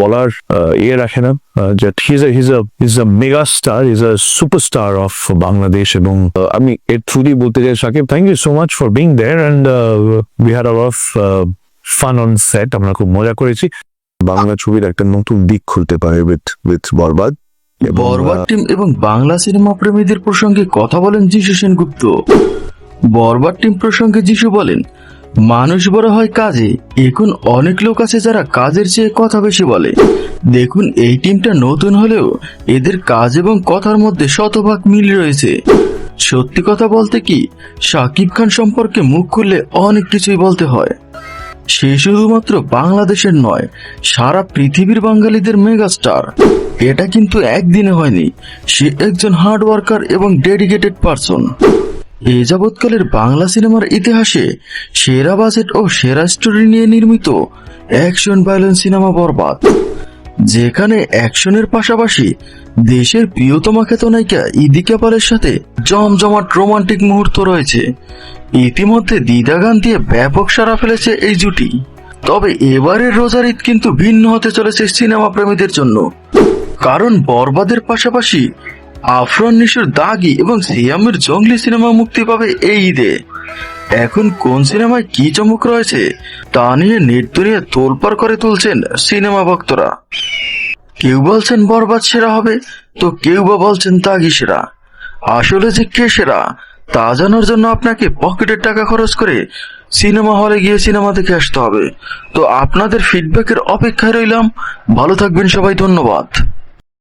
বলার ইয়ে রাখে না যে his his is a mega star is a superstar of Bangladesh এবং আমি এর থ্রু দিয়ে বলতে চাই Shakib thank you so much for being there and we had of fun on set আমরা খুব মজা করেছি। বাংলা ছবির একটা নতুন দিক খুলতে পারে with with Borbaad Borbaad team এবং বাংলা সিনেমা প্রেমীদের প্রসঙ্গে কথা বলেন যিশু সেনগুপ্ত। বরবাদ টিম প্রসঙ্গে যিশু বলেন মানুষ বড় হয় কাজে। এখন অনেক লোক আছে যারা কাজের চেয়ে কথা বেশি বলে। দেখুন, এই টিমটা নতুন হলেও এদের কাজ এবং কথার মধ্যে শতভাগ মিল রয়েছে। সত্যি কথা বলতে কি শাকিব খান সম্পর্কে মুখ খুললে অনেক কিছুই বলতে হয়। সে শুধুমাত্র বাংলাদেশের নয়, সারা পৃথিবীর বাঙালিদের মেগাস্টার। এটা কিন্তু একদিনে হয়নি। সে একজন হার্ড ওয়ার্কার এবং ডেডিকেটেড পারসন এ যাবৎকালের বাংলা সিনেমার ইতিহাসে সেরা বাজেট ও সেরা স্টোরি নিয়ে নির্মিত অ্যাকশন ভায়োলেন্স সিনেমা বরবাদ, যেখানে অ্যাকশনের পাশাপাশি দেশের প্রিয়তমা খ্যাত নায়িকা ইদি কাপালের সাথে জমজমাট রোমান্টিক মুহূর্ত রয়েছে। ইতিমধ্যে দ্বিধা গান দিয়ে ব্যাপক সারা ফেলেছে এই জুটি। তবে এবারের রোজার ঈদ কিন্তু ভিন্ন হতে চলেছে সিনেমা প্রেমীদের জন্য। কারণ বরবাদের পাশাপাশি আফরান, নিশোর দাগি এবং সিয়ামের জঙ্গলি সিনেমা মুক্তি পাবে এই ঈদে। এখন কোন সিনেমায় কি চমক রয়েছে, তা নিয়ে নেট দুনিয়া তোলপাড় করে তুলছেন সিনেমা ভক্তরা। কেউ বলছেন বরবাদ সেরা হবে, তো কেউ বা বলছেন তাগি সেরা। আসলে যে কে সেরা, তা জানার জন্য আপনাকে পকেটের টাকা খরচ করে সিনেমা হলে গিয়ে সিনেমা দেখে আসতে হবে। তো আপনাদের ফিডব্যাকের অপেক্ষায় রইলাম। ভালো থাকবেন সবাই, ধন্যবাদ।